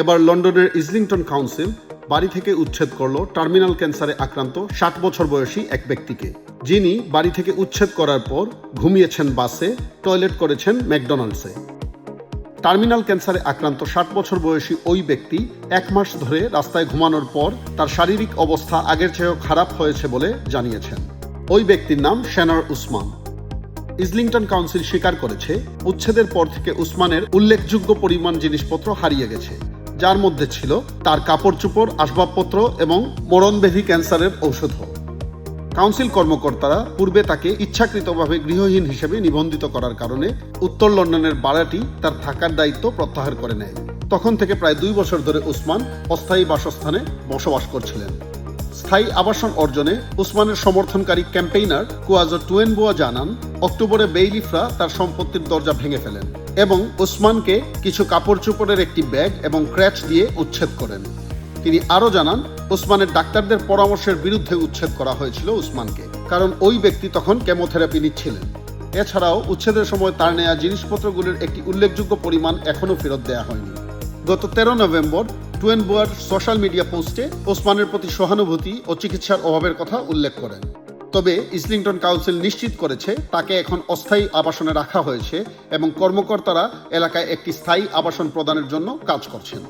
এবার লন্ডনের ইসলিংটন কাউন্সিল বাড়ি থেকে উচ্ছেদ করল টার্মিনাল ক্যান্সারে আক্রান্ত ষাট বছর বয়সী এক ব্যক্তিকে। যিনি বাড়ি থেকে উচ্ছেদ করার পর ঘুমিয়েছেন বাসে, টয়লেট করেছেন ম্যাকডোনাল্ডসে। টার্মিনাল ক্যান্সারে আক্রান্ত ষাট বছর বয়সী ওই ব্যক্তি এক মাস ধরে রাস্তায় ঘুমানোর পর তার শারীরিক অবস্থা আগের চেয়েও খারাপ হয়েছে বলে জানিয়েছেন। ওই ব্যক্তির নাম শ্যানার উসমান। ইসলিংটন কাউন্সিল স্বীকার করেছে, উচ্ছেদের পর থেকে উসমানের উল্লেখযোগ্য পরিমাণ জিনিসপত্র হারিয়ে গেছে। যার মধ্যে ছিল তার কাপড় চোপড় আসবাবপত্র এবং মরণব্যাধি ক্যান্সারের ঔষধও। কাউন্সিল কর্মকর্তারা পূর্বে তাকে ইচ্ছাকৃতভাবে গৃহহীন হিসেবে নিবন্ধিত করার কারণে উত্তর লন্ডনের বাড়াটি তার থাকার দায়িত্ব প্রত্যাহার করে নেয়। তখন থেকে প্রায় দুই বছর ধরে উসমান অস্থায়ী বাসস্থানে বসবাস করছিলেন। স্থায়ী আবাসন অর্জনে উসমানের সমর্থনকারী ক্যাম্পেইনার কুয়াজো টুয়েনবোয়া জানান, অক্টোবরে বেইলিফরা তার সম্পত্তির দরজা ভেঙে ফেলেন। এবং ওসমানকে কিছু কাপড় চোপড়ের একটি ব্যাগ এবং ক্র্যাচ দিয়ে উচ্ছেদ করেন। তিনি আরও জানান ওসমানের ডাক্তারদের পরামর্শের বিরুদ্ধে উচ্ছেদ করা হয়েছিল উসমানকে, কারণ ওই ব্যক্তি তখন কেমোথেরাপি নিচ্ছিলেন। এছাড়াও উচ্ছেদের সময় তার নেয়া জিনিসপত্রগুলির একটি উল্লেখযোগ্য পরিমাণ এখনও ফেরত দেওয়া হয়নি। গত তেরো নভেম্বর টুয়েন বোয়ার সোশ্যাল মিডিয়া পোস্টে ওসমানের প্রতি সহানুভূতি ও চিকিৎসার অভাবের কথা উল্লেখ করেন। তবে ইসলিংটন কাউন্সিল নিশ্চিত করেছে, তাকে এখন অস্থায়ী আবাসনে রাখা হয়েছে এবং কর্মকর্তারা এলাকায় একটি স্থায়ী আবাসন প্রদানের জন্য কাজ করছেন।